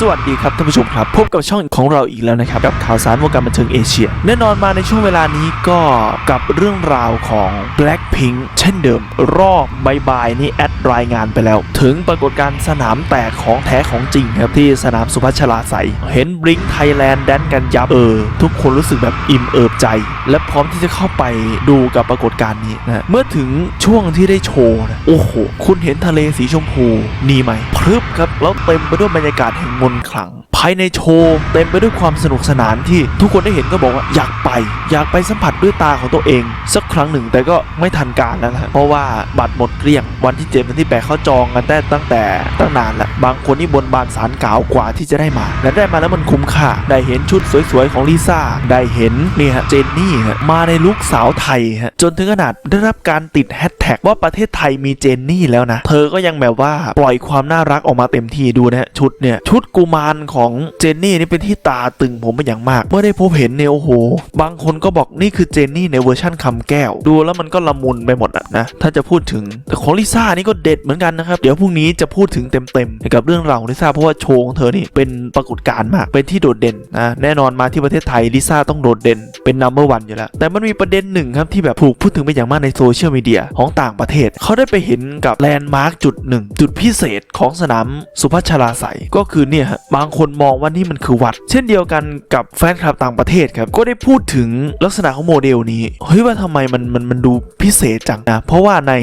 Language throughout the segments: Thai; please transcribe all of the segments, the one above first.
สวัสดีครับท่านผู้ชมครับพบกับช่องของเราอีกแล้วนะครับกับข่าวสารวงการบันเทิงเอเชีย แน่นอนมาในช่วงเวลานี้ก็กับเรื่องราวของ Blackpink เช่นเดิม รอบบายๆนี่แอดรายงานไปแล้ว ถึงปรากฏการณ์สนามแตกของแท้ของจริงครับที่สนามสุพัชลาใสยเห็นบลิงไทยแลนด์แดนกันยับเออ ทุกคนรู้สึกแบบอิ่มเอิบใจ และพร้อมที่จะเข้าไปดูกับปรากฏการณ์นี้นะเมื่อถึงช่วงที่ได้โชว์นะโอ้โหคุณเห็นทะเลสีชมพูนี่ไหมพรึบครับแล้วเต็มไปด้วยบรรยากาศแห่งมนต์ขลัง ภายในโชว์เต็มไปด้วยความสนุกสนานที่ทุกคนได้เห็นก็บอกว่าอยากไป อยากไปสัมผัสด้วยตาของตัวเอง สักครั้งหนึ่งแต่ก็ไม่ทันการแล้วนะเพราะว่าบัตรหมดเกลี้ยง วันที่เจ็ดวันที่แปดเขาจองกันแต่ตั้งแต่ตั้งนานแล้วบางคนนี่บนบานสารกล่าวกว่าที่จะได้มา และได้มาแล้วมันคุ้มค่า ได้เห็นชุดสวยๆของลิซ่าได้เห็นนี่ฮะเจนนี่ฮะมาในลุคสาวไทยฮะจนถึงขนาดได้รับการติดแฮชแท็กว่าประเทศไทยมีเจนนี่แล้วนะ เธอก็ยังแบบว่าปล่อยความน่ารักออกมาเต็มที่ดูนะฮะชุดเนี่ยชุดกุมารของเจนนี่นี่เป็นที่ตาตึงผมเป็นอย่างมาก เมื่อได้พบเห็นเนี่ยโอ้โห บางคนก็บอกนี่คือเจนนี่ในเวอร์ชั่นคำแก้ว ดูแล้วมันก็ละมุนไปหมดอะนะถ้าจะพูดถึงแต่ของลิซ่านี่ก็เด็ดเหมือนกันนะครับเดี๋ยวพรุ่งนี้จะพูดถึงเต็มๆเกี่ยวกับเรื่องราวของลิซ่าเพราะว่าโชว์ของเธอนี่เป็นปรากฏการณ์มากเป็นที่โดดเด่นนะแน่นอนมาที่ประเทศไทยลิซ่าต้องโดดเด่นเป็นนัมเบอร์วันอยู่แล้วแต่มันมีประเด็นหนึ่งครับที่แบบถูกพูดถึงเป็นอย่างมากในโซเชียลมีเดียของต่างประเทศเขาได้ไปเห็นกับแลนด์มาร์คจุดหนึ่งจุดพิเศษของสนามสุพัชราไสยก็คือเนี่ยฮะบางคนมองว่านี่มันคือวัด เช่นเดียวกันกับแฟนคลับต่างประเทศครับก็ได้พูดถึงลักษณะของโมเดลนี้เฮ้ยว่าทำไมมันมันมันดูพิเศษจังนะเพราะว่าใน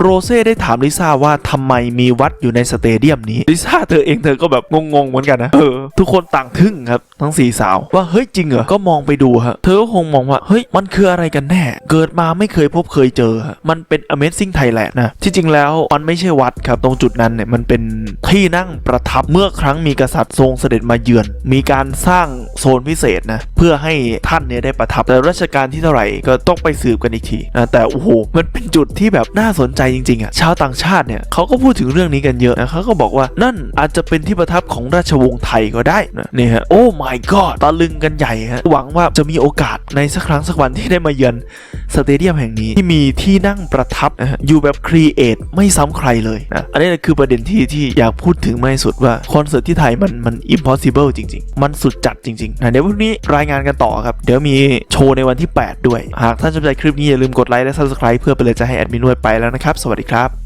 โรเซ่ได้ถามลิซ่าว่าทำไมมีวัดอยู่ในสเตเดียมนี้ลิซ่าเธอเองเธอก็แบบงงๆเหมือนกันนะเออทุกคนต่างทึ่งครับทั้งสี่สาวว่าเฮ้ยจริงเหรอก็มองไปดูฮะเธอก็คงมองว่าเฮ้ยมันคืออะไรกันแน่ เกิดมาไม่เคยพบเคยเจอฮะมันเป็น Amazing Thailand นะที่จริงแล้วมันไม่ใช่วัดครับตรงจุดนั้นเนี่ยมันเป็นที่นั่งประทับเมื่อครั้งมีกษัตริย์ทรงเสด็จมาเยือน มีการสร้างโซนพิเศษนะเพื่อให้ท่านเนี่ยได้ประทับแต่รัชกาลที่เท่าไหร่ก็ต้องไปสืบกันอีกทีนะแต่โอ้โหมันเป็นจุดที่แบบน่าสนใจจริงๆอะชาวต่างชาติเนี่ยเขาก็พูดถึงเรื่องนี้กันเยอะนะเขาก็บอกว่านั่นอาจจะเป็นที่ประทับของราชวงศ์ไทยก็ได้นะนี่ฮะโอ้ my god ตะลึงกันใหญ่ฮะหวังว่าจะมีโอกาสในสักครั้งสักวันที่ได้มาเยือนสเตเดียมแห่งนี้ที่มีที่นั่งประทับนะฮะอยู่แบบครีเอทไม่ซ้ำใครเลยนะอันนี้คือประเด็นที่ที่อยากพูดถึงมากที่สุดว่าคอนเสิร์ตที่ไทยมันมัน impossible จริง ๆ มันสุดจัดจริงๆนะเดี๋ยวพรุ่งนี้รายงานกันต่อครับ เดี๋ยวมีโชว์ในวันที่ 8 ด้วย หากท่านชอบใจคลิปนี้อย่าลืมกดไลค์และ subscribe เพื่อเป็นเลยจะให้แอดมินด้วยไปแล้วนะครับ สวัสดีครับ